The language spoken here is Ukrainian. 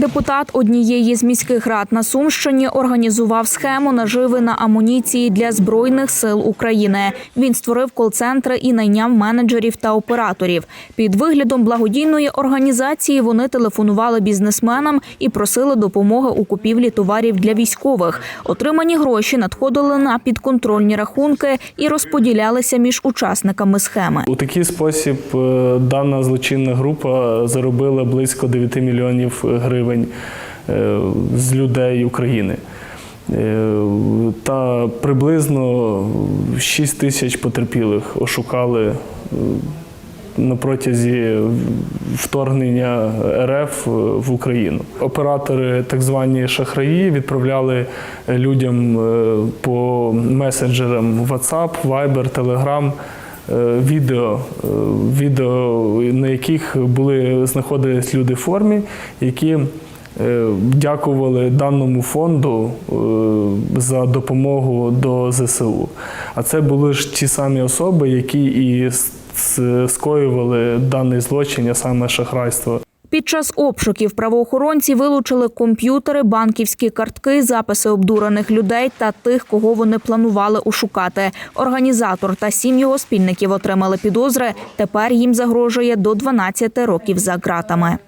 Депутат однієї з міських рад на Сумщині організував схему наживи на амуніції для збройних сил України. Він створив кол-центри і найняв менеджерів та операторів. Під виглядом благодійної організації вони телефонували бізнесменам і просили допомоги у купівлі товарів для військових. Отримані гроші надходили на підконтрольні рахунки і розподілялися між учасниками схеми. У такий спосіб е, дана злочинна група заробила близько 9 мільйонів гривень е, з людей України. Е, Та приблизно 6 тисяч потерпілих ошукали е, на протязі вторгнення РФ в Україну. Оператори, так звані шахраї, відправляли людям по месенджерам WhatsApp, Viber, Telegram відео, е, відео, на яких були знаходились люди в формі, які е, дякували даному фонду е, за допомогу до ЗСУ. А це були ж ті самі особи, які і скоювали даний злочин, а саме шахрайство. Під час обшуків правоохоронці вилучили комп'ютери, банківські картки, записи обдурених людей та тих, кого вони планували ушукати. Організатор та сім його спільників отримали підозри. Тепер їм загрожує до 12 років за ґратами.